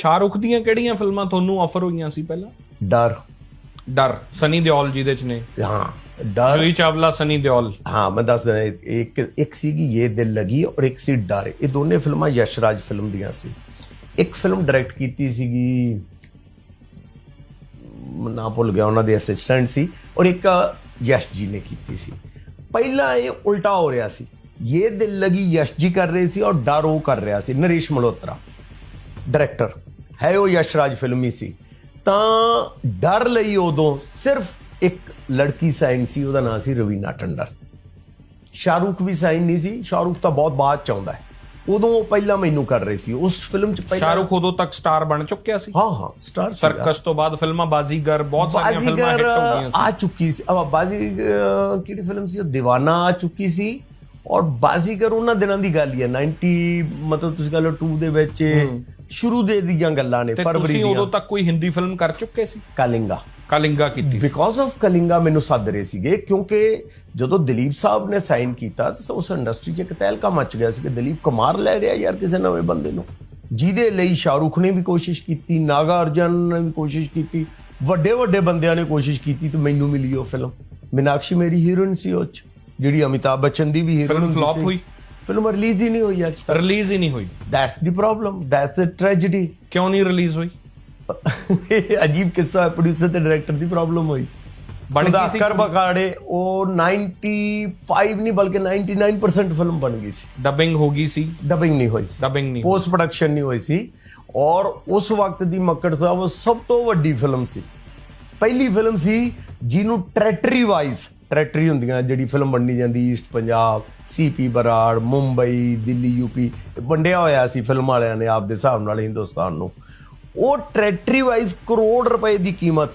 ਸ਼ਾਹਰੁਖ ਦੀਆਂ ਕਿਹੜੀਆਂ ਫਿਲਮਾਂ ਤੁਹਾਨੂੰ ਆਫਰ ਹੋਈਆਂ ਸੀ ਪਹਿਲਾਂ? ਡਰ। ਡਰ ਸਨੀ ਦਿਓਲ ਜੀ ਦੇ ਚ ਨੇ। ਹਾਂ ਡਰ। ਜੂਹੀ ਚਾਵਲਾ ਸਨੀ ਦਿਓਲ। ਹਾਂ ਮੈਂ ਦੱਸ ਦਿੰਦਾ ਇੱਕ ਇੱਕ ਸੀਗੀ ਇਹ ਦਿਲ ਲਗੀ ਔਰ ਇੱਕ ਸੀ ਡਰ। ਇਹ ਦੋਨੇ ਫਿਲਮਾਂ ਯਸ਼ਰਾਜ ਫਿਲਮ ਦੀਆਂ ਸੀ। ਇੱਕ ਫਿਲਮ ਡਾਇਰੈਕਟ ਕੀਤੀ ਸੀਗੀ ਨਾ ਭੁੱਲ ਗਿਆ ਉਹਨਾਂ ਦੇ ਅਸਿਸਟੈਂਟ ਸੀ ਔਰ ਇੱਕ ਯਸ਼ ਜੀ ਨੇ ਕੀਤੀ ਸੀ। ਪਹਿਲਾਂ ਇਹ ਉਲਟਾ ਹੋ ਰਿਹਾ ਸੀ। ਇਹ ਦਿਲ ਲਗੀ ਯਸ਼ ਜੀ ਕਰ ਰਹੇ ਸੀ ਔਰ ਡਰ ਉਹ ਕਰ ਰਿਹਾ ਸੀ। ਨਰੇਸ਼ ਮਲਹੋਤਰਾ ਡਾਇਰੈਕਟਰ ਹੈ ਉਹ ਯਸ਼ਰਾਜ ਫਿਲਮੀ ਸੀ। ਤਾਂ ਡਰ ਲਈ ਉਦੋਂ ਸਿਰਫ ਇੱਕ ਲੜਕੀ ਸਾਈਨ ਸੀ ਉਹਦਾ ਨਾਮ ਸੀ ਰਵੀਨਾ ਟੰਡਰ ਸ਼ਾਹਰੂਖ ਵੀ ਸਾਈਨ ਨਹੀਂ ਸੀ ਸ਼ਾਹਰੂਖ ਤਾਂ ਬਹੁਤ ਬਾਅਦ ਚ ਆਉਂਦਾ ਹੈ। ਉਦੋਂ ਉਹ ਪਹਿਲਾਂ ਮੈਨੂੰ ਕਰ ਰਹੇ ਸੀ ਉਸ ਫਿਲਮ ਚ ਪਹਿਲਾਂ ਸ਼ਾਹਰੁਖ ਉਦੋਂ ਤੱਕ ਸਟਾਰ ਬਣ ਚੁੱਕਿਆ ਸੀ। ਹਾਂ ਹਾਂ ਸਟਾਰ ਸਰਕਸ ਤੋਂ ਬਾਅਦ ਫਿਲਮਾਂ ਬਾਜ਼ੀਗਰ ਬਹੁਤ ਸਾਰੀਆਂ ਫਿਲਮਾਂ ਹਿੱਟ ਹੋ ਗਈਆਂ ਸੀ। ਆ ਚੁੱਕੀ ਸੀ। ਅਬ ਬਾਜ਼ੀ ਕਿਹੜੀ ਫਿਲਮ ਸੀ? ਉਹ دیਵਾਨਾ ਆ ਚੁੱਕੀ ਸੀ। ਔਰ ਬਾਜ਼ੀਗਰ ਉਹਨਾਂ ਦਿਨਾਂ ਦੀ ਗੱਲ ਹੀ ਹੈ 90 ਮਤਲਬ ਤੁਸੀਂ ਕਹ ਲਓ 2 ਦੇ ਵਿੱਚ ਸ਼ੁਰੂ ਦੇ ਦੀਆਂ ਗੱਲਾਂ ਨੇ ਤੇ ਫਰਵਰੀ ਤੁਸੀਂ ਦੀਆਂ। ਉਦੋਂ ਤੱਕ ਕੋਈ ਹਿੰਦੀ ਫਿਲਮ ਕਰ ਚੁੱਕੇ ਸੀ? ਕਾਲਿੰਗਾ। ਕਲਿੰਗਾ ਕੀਤੀ ਸੀ। ਬਿਕੋਜ਼ ਆਫ ਕਲਿੰਗਾ ਮੈਨੂੰ ਸੱਦ ਰਹੇ ਸੀਗੇ ਕਿਉਂਕਿ ਜਦੋਂ ਦਲੀਪ ਸਾਹਿਬ ਨੇ ਸਾਈਨ ਕੀਤਾ ਤਾਂ ਉਸ ਇੰਡਸਟਰੀ 'ਚ ਇੱਕ ਤਹਿਲਕਾ ਮਚ ਗਿਆ ਸੀ ਕਿ ਦਲੀਪ ਕੁਮਾਰ ਲੈ ਰਿਹਾ ਯਾਰ ਕਿਸੇ ਨਵੇਂ ਬੰਦੇ ਨੂੰ। ਜਿਹਦੇ ਲਈ ਸ਼ਾਹਰੁਖ ਨੇ ਵੀ ਕੋਸ਼ਿਸ਼ ਕੀਤੀ ਨਾਗਾ ਅਰਜਨ ਨੇ ਵੀ ਕੋਸ਼ਿਸ਼ ਕੀਤੀ ਵੱਡੇ ਵੱਡੇ ਬੰਦਿਆਂ ਨੇ ਕੋਸ਼ਿਸ਼ ਕੀਤੀ ਤੇ ਮੈਨੂੰ ਮਿਲੀ ਉਹ ਫਿਲਮ ਮੀਨਾਕਸ਼ੀ ਮੇਰੀ ਹੀਰੋਇਨ ਸੀ ਉਹ 'ਚ ਜਿਹੜੀ ਅਮਿਤਾਭ ਬੱਚਨ ਦੀ ਵੀ ਹੀਰੋਇਨ ਫਿਲਮ flop ਹੋਈ? ਫਿਲਮ ਰਿਲੀਜ਼ ਹੀ ਨਹੀਂ ਹੋਈ ਅੱਜ ਤੱਕ ਰਿਲੀਜ਼ ਹੀ ਨਹੀਂ ਹੋਈ that's the problem that's the tragedy ਕਿਉਂ ਨਹੀਂ ਰਿਲੀਜ਼ ਹੋਈ ਅਜੀਬ ਕਿੱਸਾ ਹੈ ਪ੍ਰੋਡਿਊਸਰ ਤੇ ਡਾਇਰੈਕਟਰ ਦੀ ਪ੍ਰੋਬਲਮ ਹੋਈ ਸੁਦਾਕਰ ਬਕਾੜੇ ਉਹ 95 ਨਹੀਂ ਬਲਕਿ 99% ਫਿਲਮ ਬਣ ਗਈ ਸੀ ਡਬਿੰਗ ਹੋ ਗਈ ਸੀ ਡਬਿੰਗ ਨਹੀਂ ਹੋਈ ਸੀ ਡਬਿੰਗ ਨਹੀਂ ਪੋਸਟ ਪ੍ਰੋਡਕਸ਼ਨ ਨਹੀਂ ਹੋਈ ਸੀ ਔਰ ਉਸ ਵਕਤ ਦੀ ਮੱਕੜ ਸਾਹਿਬ ਉਹ ਸਭ ਤੋਂ ਵੱਡੀ ਫਿਲਮ ਸੀ ਪਹਿਲੀ ਫਿਲਮ ਸੀ ਜਿਹਨੂੰ ਟ੍ਰੈਟਰੀ ਵਾਈਜ਼ ਟਰੈਕਟਰੀ ਹੁੰਦੀਆਂ, ਜਿਹੜੀ ਫਿਲਮ ਵੰਡੀ ਜਾਂਦੀ east Punjab CP Brar Mumbai Delhi UP ਵੰਡਿਆ ਹੋਇਆ ਸੀ ਫਿਲਮ ਵਾਲਿਆਂ ਨੇ ਆਪਦੇ ਹਿਸਾਬ ਨਾਲ ਹਿੰਦੁਸਤਾਨ ਨੂੰ। ਉਹ ਟਰੈਕਟਰੀ ਵਾਈਜ਼ ਕਰੋੜ ਰੁਪਏ ਦੀ ਕੀਮਤ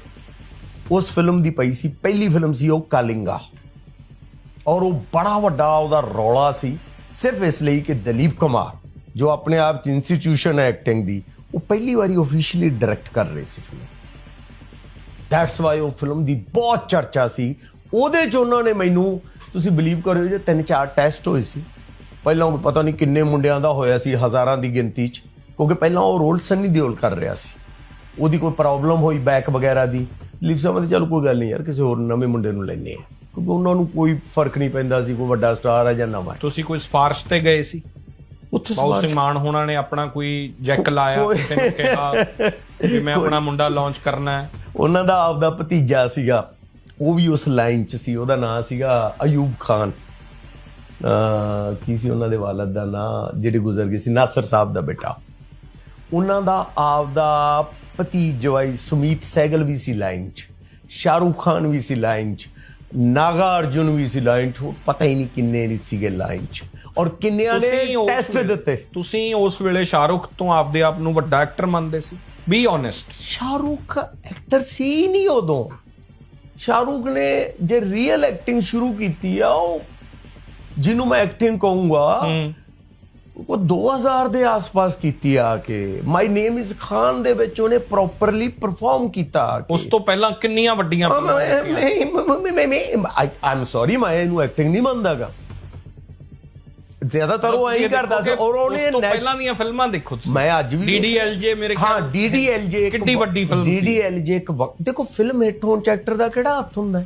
ਉਸ ਫਿਲਮ ਦੀ ਪਈ ਸੀ, ਪਹਿਲੀ ਫਿਲਮ ਸੀ ਉਹ ਕਾਲਿੰਗਾ। ਔਰ ਉਹ ਬੜਾ ਵੱਡਾ ਉਹਦਾ ਰੌਲਾ ਸੀ, ਸਿਰਫ ਇਸ ਲਈ ਕਿ ਦਲੀਪ ਕੁਮਾਰ, ਜੋ ਆਪਣੇ ਆਪ ਚ ਇੰਸਟੀਟਿਊਸ਼ਨ ਹੈ ਐਕਟਿੰਗ ਦੀ, ਉਹ ਪਹਿਲੀ ਵਾਰੀ ਆਫੀਸ਼ੀਅਲੀ ਡਾਇਰੈਕਟ ਕਰ ਰਹੇ ਸੀ ਫਿਲਮ ਦੈਟਸ ਵਾਈ ਉਹ ਫਿਲਮ ਦੀ ਬਹੁਤ ਚਰਚਾ ਸੀ ਉਹਦੇ ਚ ਉਹਨਾਂ ਨੇ ਮੈਨੂੰ ਤੁਸੀਂ ਬਲੀਵ ਕਰਿਓ ਜੇ ਤਿੰਨ ਚਾਰ ਟੈਸਟ ਹੋਏ ਸੀ ਪਹਿਲਾਂ ਉਹ ਪਤਾ ਨਹੀਂ ਕਿੰਨੇ ਮੁੰਡਿਆਂ ਦਾ ਹੋਇਆ ਸੀ ਹਜ਼ਾਰਾਂ ਦੀ ਗਿਣਤੀ ਚ ਕਿਉਂਕਿ ਪਹਿਲਾਂ ਉਹ ਰੋਲ ਸੰਨੀ ਦਿਓਲ ਕਰ ਰਿਹਾ ਸੀ। ਉਹਦੀ ਕੋਈ ਪ੍ਰੋਬਲਮ ਹੋਈ ਬੈਕ ਵਗੈਰਾ ਦੀ। ਲਿਪ ਸਮਝ ਚਲ ਕੋਈ ਗੱਲ ਨਹੀਂ ਯਾਰ ਕਿਸੇ ਹੋਰ ਨਵੇਂ ਮੁੰਡੇ ਨੂੰ ਲੈਣੇ ਆ ਕਿਉਂਕਿ ਉਹਨਾਂ ਨੂੰ ਕੋਈ ਫ਼ਰਕ ਨਹੀਂ ਪੈਂਦਾ ਸੀ ਕੋਈ ਵੱਡਾ ਸਟਾਰ ਹੈ ਜਾਂ ਨਵਾਂ। ਤੁਸੀਂ ਕੋਈ ਸਫਾਰਸ਼ ਤੇ ਗਏ ਸੀ? ਉੱਥੇ ਬਾਉ ਸਮਾਜ ਸਿੰਘ ਮਾਨ ਹੋਣਾ ਨੇ ਆਪਣਾ ਕੋਈ ਜੈਕ ਲਾਇਆ ਕਿਸੇ ਨੂੰ ਕਿਹਾ ਕਿ ਮੈਂ ਆਪਣਾ ਮੁੰਡਾ ਲਾਂਚ ਕਰਨਾ ਹੈ? ਉਹਨਾਂ ਦਾ ਆਪਦਾ ਭਤੀਜਾ ਸੀਗਾ। ਉਹ ਵੀ ਉਸ ਲਾਈਨ 'ਚ ਸੀ ਉਹਦਾ ਨਾਂ ਸੀਗਾ ਅਯੂਬ ਖਾਨ। ਕੀ ਸੀ ਉਹਨਾਂ ਦੇ ਵਾਲਦ ਦਾ ਨਾਂ ਜਿਹੜੇ ਗੁਜ਼ਰ ਗਏ ਸੀ ਨਾਸਰ ਸਾਹਿਬ ਦਾ ਬੇਟਾ। ਉਹਨਾਂ ਦਾ ਆਪਦਾ ਭਤੀਜ ਜਵਾਈ ਸੁਮੀਤ ਸਹਿਗਲ ਵੀ ਸੀ ਲਾਈਨ 'ਚ ਸ਼ਾਹਰੂਖ ਖਾਨ ਵੀ ਸੀ ਲਾਈਨ 'ਚ ਨਾਗਾ ਅਰਜੁਨ ਵੀ ਸੀ ਲਾਈਨ 'ਚ ਪਤਾ ਹੀ ਨਹੀਂ ਕਿੰਨੇ ਨਹੀਂ ਸੀਗੇ ਲਾਈਨ 'ਚ। ਔਰ ਕਿੰਨਿਆਂ ਨੇ ਟੈਸਟ ਦਿੱਤੇ। ਤੁਸੀਂ ਉਸ ਵੇਲੇ ਸ਼ਾਹਰੁਖ ਤੋਂ ਆਪਦੇ ਆਪ ਨੂੰ ਵੱਡਾ ਐਕਟਰ ਮੰਨਦੇ ਸੀ? ਬੀ ਓਨੈਸਟ ਸ਼ਾਹਰੂਖ ਐਕਟਰ ਸੀ ਨਹੀਂ ਉਦੋਂ। ਸ਼ਾਹਰੂਖ ਨੇ ਜੇ ਰੀਅਲ ਐਕਟਿੰਗ ਸ਼ੁਰੂ ਕੀਤੀ ਆ ਉਹ ਜਿਹਨੂੰ ਮੈਂ ਐਕਟਿੰਗ ਕਹੂੰਗਾ ਉਹ 2000 ਦੇ ਆਸ-ਪਾਸ ਕੀਤੀ ਆ ਕਿ ਮਾਈ ਨੇਮ ਇਜ਼ ਖਾਨ ਦੇ ਵਿੱਚ ਉਹਨੇ ਪ੍ਰੋਪਰਲੀ ਪਰਫਾਰਮ ਕੀਤਾ ਉਸ ਤੋਂ ਪਹਿਲਾਂ ਕਿੰਨੀਆਂ ਵੱਡੀਆਂ? ਮੈਂ ਆਮ ਸੌਰੀ ਮੈਂ ਇਹਨੂੰ ਐਕਟਿੰਗ ਨਹੀਂ ਮੰਨਦਾਗਾ ਜ਼ਿਆਦਾਤਰ ਉਹ ਐਂ ਕਰਦਾ ਸੀ ਔਰ ਉਹਨੇ ਉਸ ਤੋਂ ਪਹਿਲਾਂ ਦੀਆਂ ਫਿਲਮਾਂ ਦੇਖੋ ਤੁਸੀਂ। ਮੈਂ ਅੱਜ ਵੀ ਡੀਡੀਐਲਜੇ ਮੇਰੇ ਹਾਂ ਡੀਡੀਐਲਜੇ ਕਿੱਡੀ ਵੱਡੀ ਫਿਲਮ ਸੀ। ਡੀਡੀਐਲਜੇ ਇੱਕ ਵਕਤ ਦੇਖੋ ਫਿਲਮ ਹਿੱਟ ਹੋਣ ਚ ਐਕਟਰ ਦਾ ਕਿਹੜਾ ਹੱਥ ਹੁੰਦਾ ਹੈ?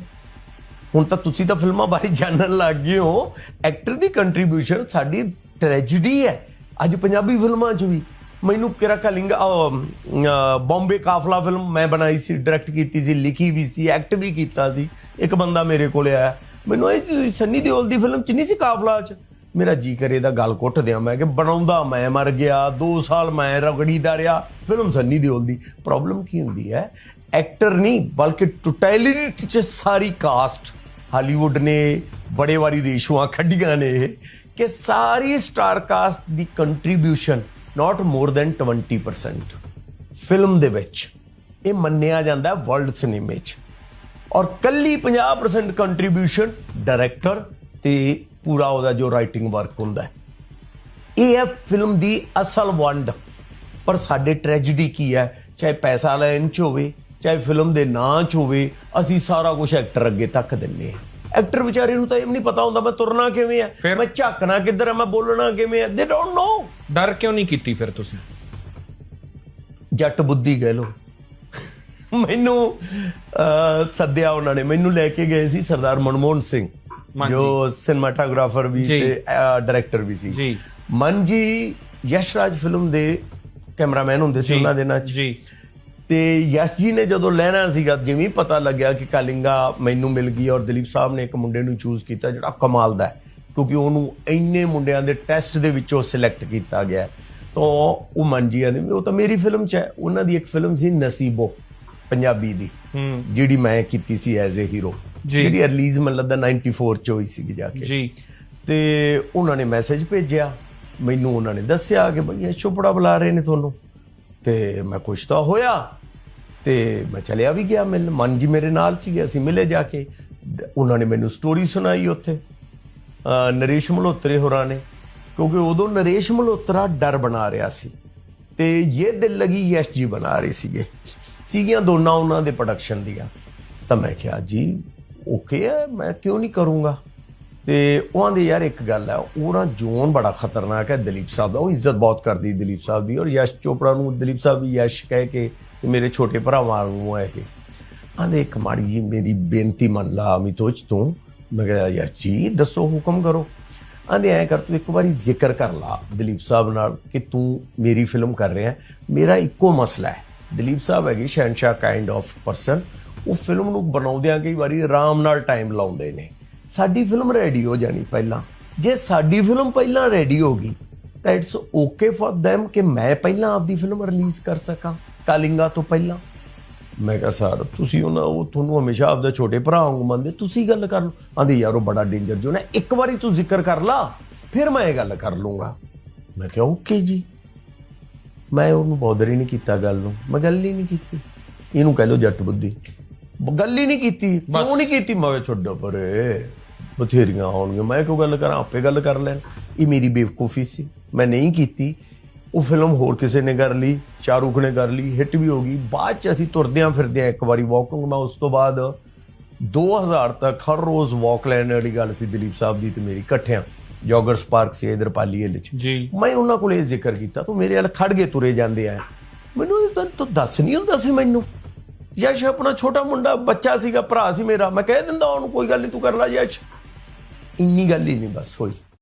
ਹੁਣ ਤਾਂ ਤੁਸੀਂ ਤਾਂ ਫਿਲਮਾਂ ਬਾਰੇ ਜਾਣਨ ਲੱਗ ਗਏ ਹੋ। ਐਕਟਰ ਦੀ ਕੰਟਰੀਬਿਊਸ਼ਨ ਸਾਡੀ ਟ੍ਰੈਜੇਡੀ ਹੈ। ਅੱਜ ਪੰਜਾਬੀ ਫਿਲਮਾਂ 'ਚ ਵੀ। ਮੈਨੂੰ ਕਿਰਾ ਕਲਿੰਗ ਬੰਬੇ ਕਾਫਲਾ ਫਿਲਮ ਮੈਂ ਬਣਾਈ ਸੀ ਡਾਇਰੈਕਟ ਕੀਤੀ ਸੀ ਲਿਖੀ ਵੀ ਸੀ ਐਕਟ ਵੀ ਕੀਤਾ ਸੀ। ਇੱਕ ਬੰਦਾ ਮੇਰੇ ਕੋਲੇ ਆਇਆ। ਮੈਨੂੰ ਇਹ ਸੰਨੀ ਦਿਓਲ ਦੀ ਫਿਲਮ 'ਚ ਨਹੀਂ ਸੀ ਕਾਫਲਾ 'ਚ? ਮੇਰਾ ਜੀ ਕਰੇ ਦਾ ਗੱਲ ਕੁੱਟ ਦਿਆਂ ਮੈਂ ਕਿ ਬਣਾਉਂਦਾ ਮੈਂ ਮਰ ਗਿਆ 2 ਸਾਲ ਮੈਂ ਰਗੜੀਦਾ ਰਿਹਾ। ਫਿਲਮ ਸੰਨੀ ਦਿਓਲ ਦੀ। ਪ੍ਰੋਬਲਮ ਕੀ ਹੁੰਦੀ ਹੈ? ਐਕਟਰ ਨਹੀਂ, ਬਲਕਿ ਟੋਟੈਲਿਟੀ ਚ ਸਾਰੀ ਕਾਸਟ ਹਾਲੀਵੁੱਡ ਨੇ ਬੜੇ ਵਾਰੀ ਰੇਸ਼ੂਆਂ ਖੱਡੀਆਂ ਨੇ ਕਿ ਸਾਰੀ star cast the contribution not more than 20% film ਦੇ ਵਿੱਚ ਇਹ ਮੰਨਿਆ ਜਾਂਦਾ ਵਰਲਡ ਸਿਨੇਮੇ 'ਚ। ਔਰ ਕੱਲੀ 50% ਕੰਟਰੀਬਿਊਸ਼ਨ ਡਾਇਰੈਕਟਰ ਤੇ ਪੂਰਾ ਉਹਦਾ ਜੋ ਰਾਈਟਿੰਗ ਵਰਕ ਹੁੰਦਾ ਹੈ। ਇਹ ਹੈ ਫਿਲਮ ਦੀ ਅਸਲ ਵੰਡ। ਪਰ ਸਾਡੇ ਟ੍ਰੈਜੇਡੀ ਕੀ ਹੈ? ਚਾਹੇ ਪੈਸਾ ਲੈਣ ਚ ਹੋਵੇ ਚਾਹੇ ਫਿਲਮ ਦੇ ਨਾਂ ਚ ਹੋਵੇ ਅਸੀਂ ਸਾਰਾ ਕੁਝ ਐਕਟਰ ਅੱਗੇ ਤੱਕ ਦਿੰਨੇ ਆ ਐਕਟਰ ਵਿਚਾਰੇ ਨੂੰ ਤਾਂ ਇਹ ਨਹੀਂ ਪਤਾ ਹੁੰਦਾ ਮੈਂ ਤੁਰਨਾ ਕਿਵੇਂ ਆ? ਮੈਂ ਝਾਕਣਾ ਕਿੱਧਰ ਆ ਮੈਂ ਬੋਲਣਾ ਕਿਵੇਂ ਆ ਦੇ ਡੋਨਟ ਨੋ ਡਰ ਕਿਉਂ ਨਹੀਂ ਕੀਤੀ ਫਿਰ ਤੁਸੀਂ? ਜੱਟ ਬੁੱਧੀ ਕਹਿ ਲੋ ਮੈਨੂੰ ਸੱਦਿਆ ਉਹਨਾਂ ਨੇ। ਮੈਨੂੰ ਲੈ ਕੇ ਗਏ ਸੀ ਸਰਦਾਰ ਮਨਮੋਹਨ ਸਿੰਘ। ਜੋ ਸਿਨੇਮਾਟੋਗ੍ਰਾਫਰ ਵੀ ਜੀ। ਤੇ ਡਾਇਰੈਕਟਰ ਵੀ ਸੀ। ਜੀ। ਮਨ ਜੀ ਯਸ਼ਰਾਜ ਫਿਲਮ ਦੇ ਕੈਮਰਾਮੈਨ ਹੁੰਦੇ ਸੀ ਉਹਨਾਂ ਦੇ ਨਾਲ ਜੀ। ਤੇ ਯਸ਼ ਜੀ ਨੇ ਜਦੋਂ ਲੈਣਾ ਸੀਗਾ ਜਿਵੇਂ ਪਤਾ ਲੱਗਿਆ ਕਿ ਕਾਲਿੰਗਾ ਮੈਨੂੰ ਮਿਲ ਗਈ ਔਰ ਦਲੀਪ ਸਾਹਿਬ ਨੇ ਇੱਕ ਮੁੰਡੇ ਨੂੰ ਚੂਜ਼ ਕੀਤਾ ਜਿਹੜਾ ਕਮਾਲ ਦਾ ਹੈ ਕਿਉਂਕਿ ਉਹਨੂੰ ਇੰਨੇ ਮੁੰਡਿਆਂ ਦੇ ਟੈਸਟ ਦੇ ਵਿੱਚੋਂ ਸਿਲੈਕਟ ਕੀਤਾ ਗਿਆ। ਤਾਂ ਉਹ ਮੰਜੀਆ ਦੇ ਉਹ ਤਾਂ ਮੇਰੀ ਫਿਲਮ ਚ ਹੈ। ਉਹਨਾਂ ਦੀ ਇੱਕ ਫਿਲਮ ਸੀ ਨਸੀਬੋ ਪੰਜਾਬੀ ਦੀ ਜਿਹੜੀ ਮੈਂ ਕੀਤੀ ਸੀ ਐਜ਼ ਅ ਹੀਰੋ ਜੀ। ਜਿਹੜੀ ਰਿਲੀਜ਼ ਮੈਨੂੰ ਲੱਗਦਾ 94 ਚ ਹੋਈ ਸੀ ਜਾ ਕੇ। ਜੀ। ਤੇ ਉਹਨਾਂ ਨੇ ਮੈਸੇਜ ਭੇਜਿਆ ਮੈਨੂੰ ਉਹਨਾਂ ਨੇ ਦੱਸਿਆ ਕਿ ਭਈ ਚੋਪੜਾ ਬੁਲਾ ਰਹੇ ਨੇ ਤੁਹਾਨੂੰ। ਤੇ ਮੈਂ ਕੁਛ ਤਾਂ ਹੋਇਆ। ਤੇ ਮੈਂ ਚਲਿਆ ਵੀ ਗਿਆ ਮਿਲ ਮਨ ਜੀ ਮੇਰੇ ਨਾਲ ਸੀਗੇ ਅਸੀਂ ਮਿਲੇ ਜਾ ਕੇ। ਉਹਨਾਂ ਨੇ ਮੈਨੂੰ ਸਟੋਰੀ ਸੁਣਾਈ ਉੱਥੇ। ਨਰੇਸ਼ ਮਲਹੋਤਰੇ ਹੋਰਾਂ ਨੇ। ਕਿਉਂਕਿ ਉਦੋਂ ਨਰੇਸ਼ ਮਲਹੋਤਰਾ ਡਰ ਬਣਾ ਰਿਹਾ ਸੀ। ਤੇ ਇਹ ਦਿਲ ਲਗੀ ਯਸ਼ ਜੀ ਬਣਾ ਰਹੇ ਸੀਗੇ। ਸੀਗੀਆਂ ਦੋਨਾਂ ਉਹਨਾਂ ਦੇ ਪ੍ਰੋਡਕਸ਼ਨ ਦੀਆਂ। ਤਾਂ ਮੈਂ ਕਿਹਾ ਜੀ ਓਕੇ ਹੈ ਮੈਂ ਕਿਉਂ ਨਹੀਂ ਕਰੂੰਗਾ? ਤੇ ਉਹਨਾਂ ਦੇ ਯਾਰ ਇੱਕ ਗੱਲ ਹੈ ਉਹਨਾਂ ਜੋਨ ਬੜਾ ਖਤਰਨਾਕ ਹੈ ਦਲੀਪ ਸਾਹਿਬ ਦਾ, ਉਹ ਇੱਜ਼ਤ ਬਹੁਤ ਕਰਦੀ ਦਲੀਪ ਸਾਹਿਬ ਦੀ, ਔਰ ਯਸ਼ ਚੋਪੜਾ ਨੂੰ ਦਲੀਪ ਸਾਹਿਬ ਵੀ ਯਸ਼ ਕਹਿ ਕੇ ਕਿ ਮੇਰੇ ਛੋਟੇ ਭਰਾ ਵਾਂਗੂ ਹੈ ਇਹ। ਆਂਦੇ ਇੱਕ ਮਾੜੀ ਜੀ ਮੇਰੀ ਬੇਨਤੀ ਮੰਨ ਲਾ ਅਮਿਤੋਜ ਤੂੰ, ਮੈਂ ਕਿਹਾ, ਯਸ਼ ਜੀ, ਦੱਸੋ ਹੁਕਮ ਕਰੋ। ਆਂਦੇ ਐ ਕਰ, ਤੂੰ ਇੱਕ ਵਾਰੀ ਜ਼ਿਕਰ ਕਰ ਲਾ ਦਲੀਪ ਸਾਹਿਬ ਨਾਲ ਕਿ ਤੂੰ ਮੇਰੀ ਫਿਲਮ ਕਰ ਰਿਹਾ ਮੇਰਾ ਇੱਕੋ ਮਸਲਾ ਹੈ। ਦਲੀਪ ਸਾਹਿਬ ਹੈਗੇ ਸ਼ਹਿਨਸ਼ਾਹ ਕਾਈਂਡ ਆਫ ਪਰਸਨ ਉਹ ਫਿਲਮ ਨੂੰ ਬਣਾਉਂਦਿਆਂ ਕਈ ਵਾਰੀ ਆਰਾਮ ਨਾਲ ਟਾਈਮ ਲਾਉਂਦੇ ਨੇ। ਸਾਡੀ ਫਿਲਮ ਰੈਡੀ ਹੋ ਜਾਣੀ ਪਹਿਲਾਂ। ਜੇ ਸਾਡੀ ਫਿਲਮ ਪਹਿਲਾਂ ਰੈਡੀ ਹੋ ਗਈ, ਤਾਂ ਇਟਸ ਓਕੇ ਫॉर them ਕਿ ਮੈਂ ਪਹਿਲਾਂ ਆਪਦੀ ਫਿਲਮ ਰਿਲੀਜ਼ ਕਰ ਸਕਾਂ, ਕਾਲਿੰਗਾ ਤੋਂ ਪਹਿਲਾਂ। ਮੈਂ ਕਿਹਾ, ਸਰ, ਤੁਸੀਂ ਉਹਨਾਂ, ਉਹ ਤੁਹਾਨੂੰ ਹਮੇਸ਼ਾ ਆਪਦਾ ਛੋਟੇ ਭਰਾ ਵਾਂਗੂ ਮੰਨਦੇ, ਤੁਸੀਂ ਗੱਲ ਕਰ ਲਓ। ਆਂਦੇ, ਯਾਰ, ਉਹ ਬੜਾ ਡੇਂਜਰ ਜੋ ਨਾ ਇੱਕ ਵਾਰੀ ਤੂੰ ਜ਼ਿਕਰ ਕਰ ਲਾ, ਫਿਰ ਮੈਂ ਇਹ ਗੱਲ ਕਰ ਲੂੰਗਾ। ਮੈਂ ਕਿਹਾ ਓਕੇ ਜੀ। ਮੈਂ ਉਹਨੂੰ ਬੌਦਰ ਹੀ ਨਹੀਂ ਕੀਤਾ ਗੱਲ ਨੂੰ। ਮੈਂ ਗੱਲ ਹੀ ਨਹੀਂ ਕੀਤੀ। ਇਹਨੂੰ ਕਹਿ ਲਓ ਜੱਟ ਬੁੱਧੀ। ਗੱਲ ਹੀ ਨਹੀਂ ਕੀਤੀ। ਕਿਉਂ ਨਹੀਂ ਕੀਤੀ? ਮੈਂ ਛੱਡੋ ਪਰੇ। ਬਥੇਰੀਆਂ ਆਉਣਗੀਆਂ ਮੈਂ ਕਿਉਂ ਗੱਲ ਕਰਾਂ? ਆਪੇ ਗੱਲ ਕਰ ਲੈਣ। ਇਹ ਮੇਰੀ ਬੇਵਕੂਫੀ ਸੀ। ਮੈਂ ਨਹੀਂ ਕੀਤੀ। ਉਹ ਫਿਲਮ ਹੋਰ ਕਿਸੇ ਨੇ ਕਰ ਲਈ ਸ਼ਾਹਰੁਖ ਨੇ ਕਰ ਲਈ ਹਿੱਟ ਵੀ ਹੋ ਗਈ। ਬਾਅਦ ਚ ਅਸੀਂ ਤੁਰਦਿਆਂ ਫਿਰਦਿਆਂ ਇੱਕ ਵਾਰੀ ਵਾਕਿੰਗ ਮੈਂ ਉਸ ਤੋਂ ਬਾਅਦ 2000 ਤੱਕ ਹਰ ਰੋਜ਼ ਵਾਕ ਲੈਣ ਵਾਲੀ ਗੱਲ ਸੀ ਦਲੀਪ ਸਾਹਿਬ ਦੀ ਤੇ ਮੇਰੀ। ਇਕੱਠਿਆਂ। ਜੋਗਰਸ ਪਾਰਕ ਸੀ ਇਧਰ ਪਾਲੀ ਹਿੱਲ ਚ। ਜੀ। ਮੈਂ ਉਹਨਾਂ ਕੋਲ ਇਹ ਜ਼ਿਕਰ ਕੀਤਾ ਤੂੰ ਮੇਰੇ ਨਾਲ ਖੜ ਗਏ ਤੁਰੇ ਜਾਂਦੇ ਆ। ਮੈਨੂੰ ਤਾਂ ਤੂੰ ਦੱਸ ਨਹੀਂ ਹੁੰਦਾ ਸੀ ਮੈਨੂੰ। ਯਸ਼ ਆਪਣਾ ਛੋਟਾ ਮੁੰਡਾ, ਬੱਚਾ ਸੀਗਾ, ਭਰਾ ਸੀ ਮੇਰਾ। ਮੈਂ ਕਹਿ ਦਿੰਦਾ ਉਹਨੂੰ, ਕੋਈ ਗੱਲ ਨਹੀਂ ਤੂੰ ਕਰ ਲੈ ਯਸ਼। ਇੰਨੀ ਗੱਲ ਹੀ ਨਹੀਂ, ਬਸ, ਹੋਈ।